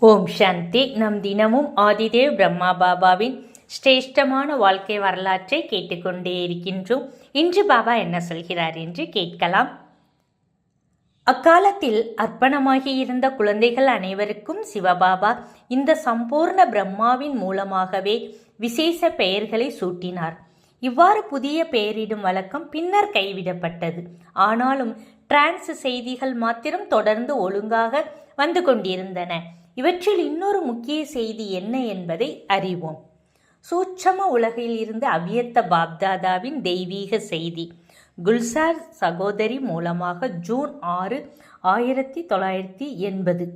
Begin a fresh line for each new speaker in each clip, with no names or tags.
ஓம் சாந்தி. நம் தினமும் ஆதிதேவ் பிரம்மா பாபாவின் ஸ்ரேஷ்டமான வாழ்க்கை வரலாற்றை கேட்டுக்கொண்டே இருக்கின்றோம். இன்று பாபா என்ன சொல்கிறார் என்று கேட்கலாம். அக்காலத்தில் அர்ப்பணமாகி இருந்த குழந்தைகள் அனைவருக்கும் சிவபாபா இந்த சம்பூர்ண பிரம்மாவின் மூலமாகவே விசேஷ பெயர்களை சூட்டினார். இவ்வாறு புதிய பெயரிடும் வழக்கம் பின்னர் கைவிடப்பட்டது. ஆனாலும் டிரான்ஸ் செய்திகள் மாத்திரம் தொடர்ந்து ஒழுங்காக வந்து கொண்டிருந்தன. இவற்றில் இன்னொரு முக்கிய செய்தி என்ன என்பதை அறிவோம். சூட்சம உலகில் இருந்து அவியத்த பாப்தாதாவின் தெய்வீக செய்தி. குல்சார் சகோதரி மூலமாக ஜூன் ஆறு ஆயிரத்தி தொள்ளாயிரத்தி எண்பது.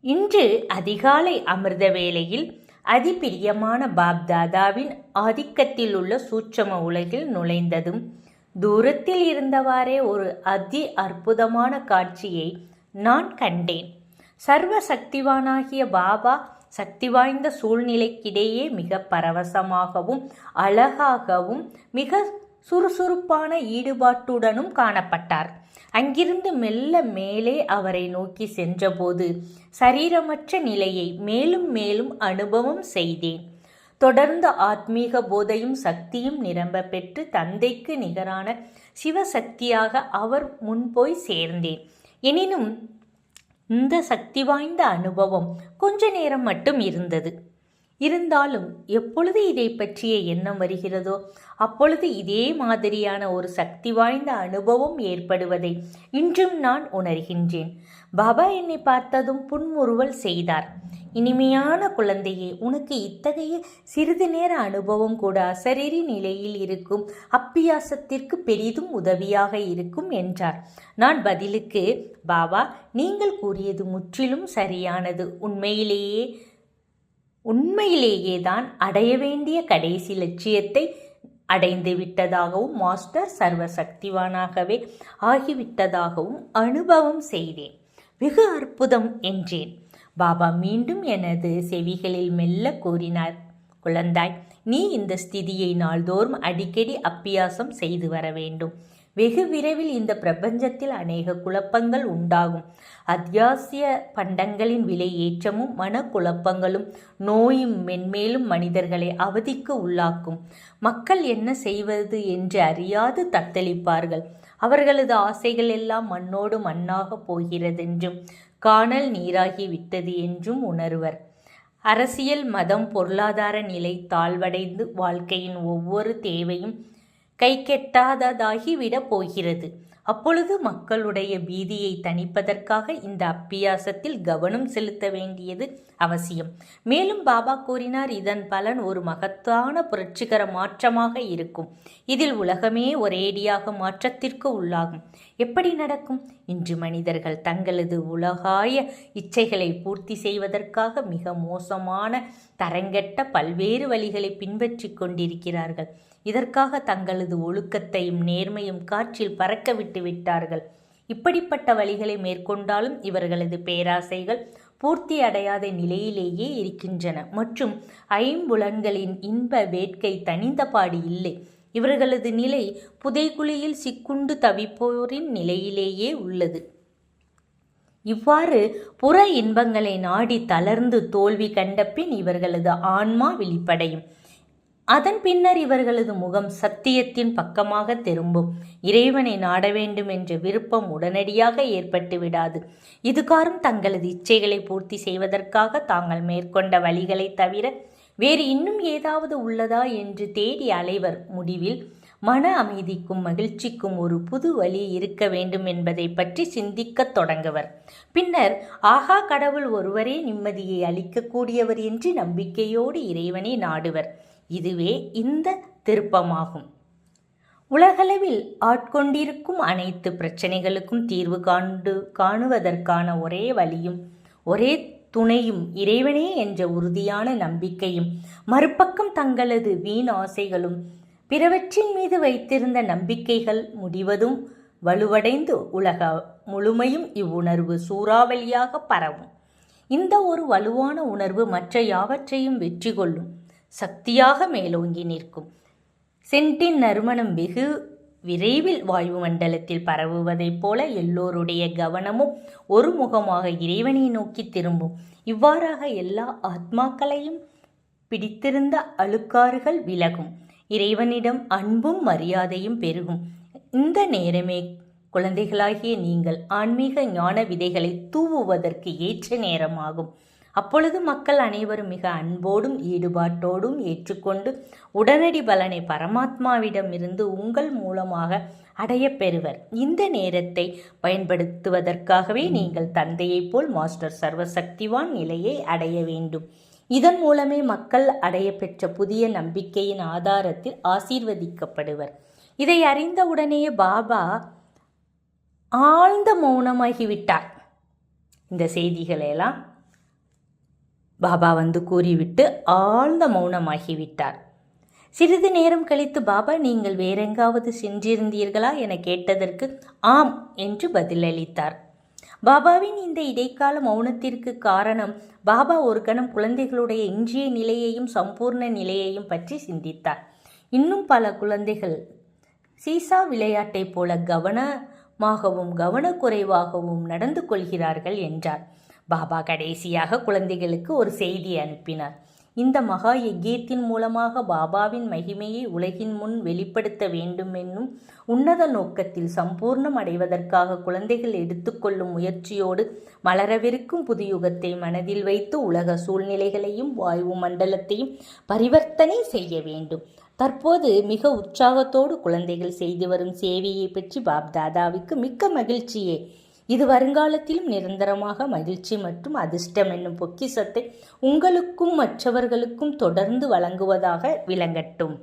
இன்று அதிகாலை அமிர்த வேளையில் அதிபிரியமான பாப்தாதாவின் ஆதிக்கத்தில் உள்ள சூட்சம உலகில் நுழைந்ததும் தூரத்தில் இருந்தவாறே ஒரு அதி அற்புதமான காட்சியை நான் கண்டேன். சர்வ சக்திவானாகிய பாபா சக்தி வாய்ந்த சூழ்நிலைக்கிடையே மிக பரவசமாகவும் அழகாகவும் மிக சுறுசுறுப்பான ஈடுபாட்டுடனும் காணப்பட்டார். அங்கிருந்து மெல்ல மேலே அவரை நோக்கி சென்றபோது சரீரமற்ற நிலையை மேலும் மேலும் அனுபவம் செய்தேன். தொடர்ந்து ஆத்மீக போதையும் சக்தியும் நிரம்ப பெற்று தந்தைக்கு நிகரான சிவசக்தியாக அவர் முன்போய் சேர்ந்தேன். எனினும் இந்த சக்தி வாய்ந்த அனுபவம் கொஞ்ச நேரம் மட்டும் இருந்தது. இருந்தாலும் எப்பொழுது இதை பற்றிய எண்ணம் வருகிறதோ அப்பொழுது இதே மாதிரியான ஒரு சக்தி வாய்ந்த அனுபவம் ஏற்படுவதை இன்றும் நான் உணர்கின்றேன். பாபா என்னை பார்த்ததும் புன்முறுவல் செய்தார். இனிமையான குழந்தையே உனக்கு இத்தகைய சிறிது நேர அனுபவம் கூட அசரீரி நிலையில் இருக்கும் அப்பியாசத்திற்கு பெரிதும் உதவியாக இருக்கும் என்றார். நான் பதிலுக்கு பாபா நீங்கள் கூறியது முற்றிலும் சரியானது. உண்மையிலேயே உண்மையிலேயே தான் அடைய வேண்டிய கடைசி லட்சியத்தை அடைந்து விட்டதாகவும் மாஸ்டர் சர்வ சக்திவானாகவே ஆகிவிட்டதாகவும் அனுபவம் செய்தேன். வெகு அற்புதம் என்றேன். பாபா மீண்டும் எனது செவிகளில் மெல்ல கூறினார் குழந்தாய் நீ இந்த ஸ்திதியை நாள்தோறும் அடிக்கடி அப்பியாசம் செய்து வர வேண்டும். வெகு விரைவில் இந்த பிரபஞ்சத்தில் அநேக குழப்பங்கள் உண்டாகும். அத்தியாவசிய பண்டங்களின் விலை ஏற்றமும் மனக்குழப்பங்களும் நோயும் மென்மேலும் மனிதர்களை அவதிக்கு உள்ளாக்கும். மக்கள் என்ன செய்வது என்று அறியாது தத்தளிப்பார்கள். அவர்களது ஆசைகள் எல்லாம் மண்ணோடு மண்ணாக போகிறதென்றும் காணல் நீராகி விட்டது என்றும் உணர்வர். அரசியல் மதம் பொருளாதார நிலை தாழ்வடைந்து வாழ்க்கையின் ஒவ்வொரு தேவையும் கைக்கெட்டாததாகிவிடப் போகிறது. அப்பொழுது மக்களுடைய பீதியை தணிப்பதற்காக இந்த அப்பியாசத்தில் கவனம் செலுத்த வேண்டியது அவசியம். மேலும் பாபா கூறினார் இதன் பலன் ஒரு மகத்தான புரட்சிகர மாற்றமாக இருக்கும். இதில் உலகமே ஒரேடியாக மாற்றத்திற்கு உள்ளாகும். எப்படி நடக்கும்? இன்று மனிதர்கள் தங்களது உலகாய இச்சைகளை பூர்த்தி செய்வதற்காக மிக மோசமான தரங்கெட்ட பல்வேறு வழிகளை பின்பற்றி கொண்டிருக்கிறார்கள். இதற்காக தங்களது ஒழுக்கத்தையும் நேர்மையும் காற்றில் பறக்க விட்டு விட்டார்கள். இப்படிப்பட்ட வழிகளை மேற்கொண்டாலும் இவர்களது பேராசைகள் பூர்த்தி அடையாத நிலையிலேயே இருக்கின்றன. மற்றும் ஐம்புலன்களின் இன்ப வேட்கை தனிந்தபாடு இல்லை. இவர்களது நிலை புதைகுழியில் சிக்குண்டு தவிப்போரின் நிலையிலேயே உள்ளது. இவ்வாறு புற இன்பங்களை நாடி தளர்ந்து தோல்வி கண்ட பின் இவர்களது ஆன்மா வெளிப்படையும் அதன் பின்னர் இவர்களது முகம் சத்தியத்தின் பக்கமாக திரும்பும். இறைவனை நாட வேண்டும் என்ற விருப்பம் உடனடியாக ஏற்பட்டு விடாது. இதுகாரும் தங்களது இச்சைகளை பூர்த்தி செய்வதற்காக தாங்கள் மேற்கொண்ட வழிகளை தவிர வேறு இன்னும் ஏதாவது உள்ளதா என்று தேடி அலைவர் முடிவில் மன அமைதிக்கும் மகிழ்ச்சிக்கும் ஒரு புது வழி இருக்க வேண்டும் என்பதை பற்றி சிந்திக்கத் தொடங்குவர். பின்னர் ஆகா கடவுள் ஒருவரே நிம்மதியை அளிக்கக்கூடியவர் என்று நம்பிக்கையோடு இறைவனை நாடுவர். இதுவே இந்த திருப்பமாகும். உலகளவில் ஆட்கொண்டிருக்கும் அனைத்து பிரச்சனைகளுக்கும் தீர்வு காண்டு காணுவதற்கான ஒரே வழியும் ஒரே துணையும் இறைவனே என்ற உறுதியான நம்பிக்கையும் மறுபக்கம் தங்களது வீண் ஆசைகளும் பிறவற்றின் மீது வைத்திருந்த நம்பிக்கைகள் முடிவதும் வலுவடைந்து உலக முழுமையும் இவ்வுணர்வு சூறாவளியாக பரவும். இந்த ஒரு வலுவான உணர்வு மற்ற யாவற்றையும் வெற்றி கொள்ளும். சக்தியாக மேலோங்கி நிற்கும். சென்ட்டின் நறுமணம் வெகு விரைவில் வாயு மண்டலத்தில் பரவுவதைப் போல எல்லோருடைய கவனமும் ஒருமுகமாக இறைவனை நோக்கி திரும்பும். இவ்வாறாக எல்லா ஆத்மாக்களையும் பிடித்திருந்த அழுக்காறுகள் விலகும். இறைவனிடம் அன்பும் மரியாதையும் பெருகும். இந்த நேரமே குழந்தைகளாகிய நீங்கள் ஆன்மீக ஞான விதைகளை தூவுவதற்கு ஏற்ற நேரமாகும். அப்பொழுது மக்கள் அனைவரும் மிக அன்போடும் ஈடுபாட்டோடும் ஏற்றுக்கொண்டு உடனடி பலனை பரமாத்மாவிடமிருந்து உங்கள் மூலமாக அடைய பெறுவர். இந்த நேரத்தை பயன்படுத்துவதற்காகவே நீங்கள் தந்தையைப் போல் மாஸ்டர் சர்வசக்திவான் நிலையை அடைய வேண்டும். இதன் மூலமே மக்கள் அடைய பெற்ற புதிய நம்பிக்கையின் ஆதாரத்தில் ஆசீர்வதிக்கப்படுவர். இதை அறிந்தவுடனே பாபா ஆழ்ந்த மௌனமாகிவிட்டார். இந்த செய்திகளெல்லாம் பாபா வந்து கூறிவிட்டு ஆழ்ந்த மௌனமாகிவிட்டார். சிறிது நேரம் கழித்து பாபா நீங்கள் வேறெங்காவது சென்றிருந்தீர்களா? என கேட்டதற்கு ஆம் என்று பதிலளித்தார். பாபாவின் இந்த இடைக்கால மௌனத்திற்கு காரணம் பாபா ஒரு கணம் குழந்தைகளுடைய இன்றைய நிலையையும் சம்பூர்ண நிலையையும் பற்றி சிந்தித்தார். இன்னும் பல குழந்தைகள் சீசா விளையாட்டைப் போல கவனமாகவும் கவனக்குறைவாகவும் நடந்து கொள்கிறார்கள் என்றார். பாபா கடைசியாக குழந்தைகளுக்கு ஒரு செய்தி அனுப்பினார். இந்த மகா யஜ்யத்தின் மூலமாக பாபாவின் மகிமையை உலகின் முன் வெளிப்படுத்த வேண்டும் என்னும் உன்னத நோக்கத்தில் சம்பூர்ணம் அடைவதற்காக குழந்தைகள் எடுத்துக்கொள்ளும் முயற்சியோடு மலரவிருக்கும் புதுயுகத்தை மனதில் வைத்து உலக சூழ்நிலைகளையும் வாயு மண்டலத்தையும் பரிவர்த்தனை செய்ய வேண்டும். தற்போது மிக உற்சாகத்தோடு குழந்தைகள் செய்து வரும் சேவையை பற்றி பாப் தாதாவுக்கு மிக்க மகிழ்ச்சியே. இது வருங்காலத்திலும் நிரந்தரமாக மகிழ்ச்சி மற்றும் அதிர்ஷ்டம் என்னும் பொக்கிசத்தை உங்களுக்கும் மற்றவர்களுக்கும் தொடர்ந்து வழங்குவதாக விளங்கட்டும்.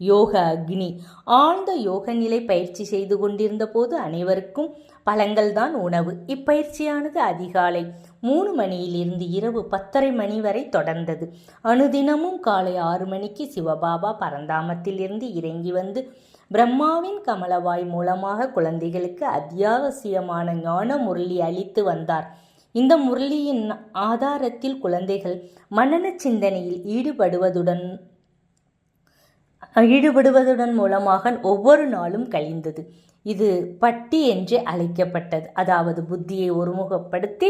யோக அக்னி. ஆழ்ந்த யோக நிலை பயிற்சி செய்து கொண்டிருந்த போது அனைவருக்கும் பழங்கள்தான் உணவு. இப்பயிற்சியானது அதிகாலை மூணு மணியிலிருந்து இரவு பத்தரை மணி வரை தொடர்ந்தது. அனுதினமும் காலை ஆறு மணிக்கு சிவபாபா பரந்தாமத்திலிருந்து இறங்கி வந்து பிரம்மாவின் கமலவாய் மூலமாக குழந்தைகளுக்கு அத்தியாவசியமான ஞான முரளி அளித்து வந்தார். இந்த முரளியின் ஆதாரத்தில் குழந்தைகள் மன்னன சிந்தனையில் ஈடுபடுவதுடன் ஈடுபடுவதுடன் மூலமாக ஒவ்வொரு நாளும் கழிந்தது. இது பட்டி என்று அழைக்கப்பட்டது. அதாவது புத்தியை ஒருமுகப்படுத்தி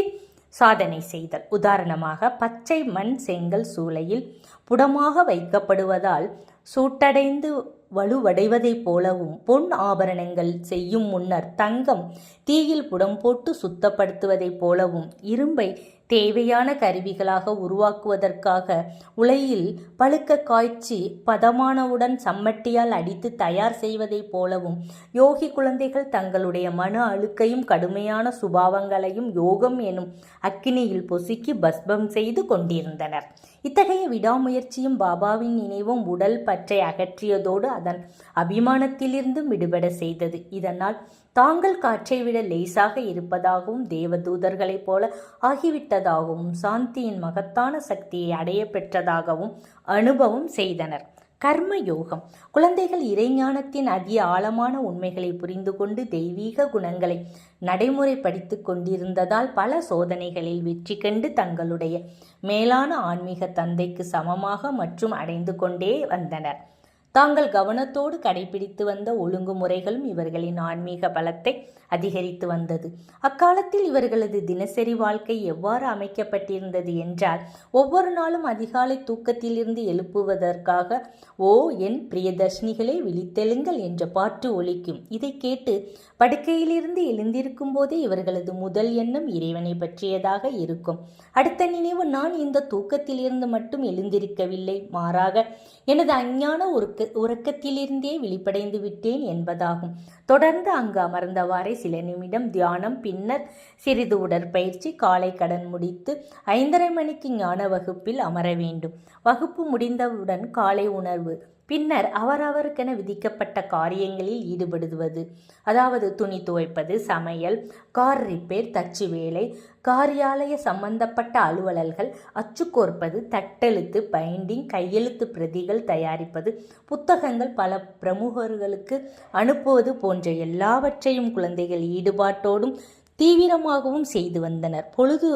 சாதனை செய்தல். உதாரணமாக பச்சை மண் செங்கல் சூளையில் புடமாக வைக்கப்படுவதால் சூட்டடைந்து வலுவடைவதைப் போலவும் பொன் ஆபரணங்கள் செய்யும் முன்னர் தங்கம் தீயில் புடம் போட்டு சுத்தப்படுத்துவதைப் போலவும் இரும்பை தேவையான கருவிகளாக உருவாக்குவதற்காக உலையில் பழுக்க காய்ச்சி பதமானவுடன் சம்மட்டியால் அடித்து தயார் செய்வதைப் போலவும் யோகி குழந்தைகள் தங்களுடைய மன அழுக்கையும் கடுமையான சுபாவங்களையும் யோகம் எனும் அக்கினியில் பொசுக்கி பஸ்பம் செய்து கொண்டிருந்தனர். இத்தகைய விடாமுயற்சியும் பாபாவின் நினைவும் உடல் பற்றை அகற்றியதோடு அதன் அபிமானத்திலிருந்தும் விடுபட செய்தது. இதனால் தாங்கள் காற்றை விட லேசாக இருப்பதாகவும் தேவதூதர்களைப் போல ஆகிவிட்டதாகவும் சாந்தியின் மகத்தான சக்தியை அடைய பெற்றதாகவும் அனுபவம் செய்தனர். கர்ம யோகம் குழந்தைகள் இறைஞானத்தின் அதிக ஆழமான உண்மைகளை புரிந்து கொண்டு தெய்வீக குணங்களை நடைமுறைப்படுத்தி கொண்டிருந்ததால் பல சோதனைகளில் வெற்றி கண்டு தங்களுடைய மேலான ஆன்மீக தந்தைக்கு சமமாக மற்றும் அடைந்து கொண்டே வந்தனர். தாங்கள் கவனத்தோடு கடைபிடித்து வந்த ஒழுங்குமுறைகளும் இவர்களின் ஆன்மீக பலத்தை அதிகரித்து வந்தது. அக்காலத்தில் இவர்களது தினசரி வாழ்க்கை எவ்வாறு அமைக்கப்பட்டிருந்தது என்றால் ஒவ்வொரு நாளும் அதிகாலை தூக்கத்திலிருந்து எழுப்புவதற்காக ஓ என் பிரியதர்ஷினிகளே விழித்தெழுங்கள் என்ற பாட்டு ஒலிக்கும். இதை கேட்டு படுக்கையிலிருந்து எழுந்திருக்கும் போதே இவர்களது முதல் எண்ணம் இறைவனை பற்றியதாக இருக்கும். அடுத்த நினைவு நான் இந்த தூக்கத்திலிருந்து மட்டும் எழுந்திருக்கவில்லை. மாறாக எனது அஞ்ஞான ஒரு உறக்கத்திலிருந்தே விழிப்படைந்து விட்டேன் என்பதாகும். தொடர்ந்து அங்கு அமர்ந்தவாறே சில நிமிடம் தியானம் பின்னர் சிறிது உடற்பயிற்சி காலை கடன் முடித்து ஐந்தரை மணிக்கு ஞான வகுப்பில் அமர வேண்டும். வகுப்பு முடிந்தவுடன் காலை உணர்வு பின்னர் அவரவருக்கென விதிக்கப்பட்ட காரியங்களில் ஈடுபடுவது. அதாவது துணி துவைப்பது சமையல் கார் ரிப்பேர் தச்சு வேலை காரியாலய சம்பந்தப்பட்ட அலுவலர்கள் அச்சு கோர்ப்பது தட்டெழுத்து பைண்டிங் கையெழுத்து பிரதிகள் தயாரிப்பது புத்தகங்கள் பல பிரமுகர்களுக்கு அனுப்புவது போன்ற எல்லாவற்றையும் குழந்தைகள் ஈடுபாட்டோடும் தீவிரமாகவும் செய்து வந்தனர். பொழுது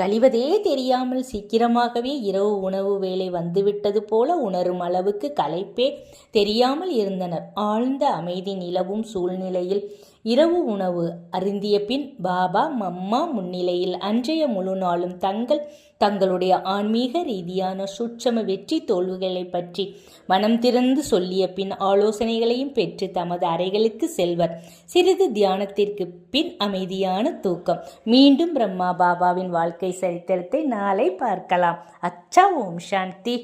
கழிவதே தெரியாமல் சீக்கிரமாகவே இரவு உணவு வேலை வந்துவிட்டது போல உணரும் அளவுக்கு களைப்பே தெரியாமல் இருந்தனர். ஆழ்ந்த அமைதி நிலவும் சூழ்நிலையில் இரவு உணவு அருந்திய பின் பாபா மம்மா முன்னிலையில் அன்றைய முழு நாளும் தங்கள் தங்களுடைய ஆன்மீக ரீதியான சூட்சம வெற்றி தோல்விகளை பற்றி மனம் திறந்து சொல்லிய பின் ஆலோசனைகளையும் பெற்று தமது அறைகளுக்கு செல்வர். சிறிது தியானத்திற்கு பின் அமைதியான தூக்கம். மீண்டும் பிரம்மா பாபாவின் வாழ்க்கை சரித்திரத்தை நாளை பார்க்கலாம். அச்சா ஓம் சாந்தி.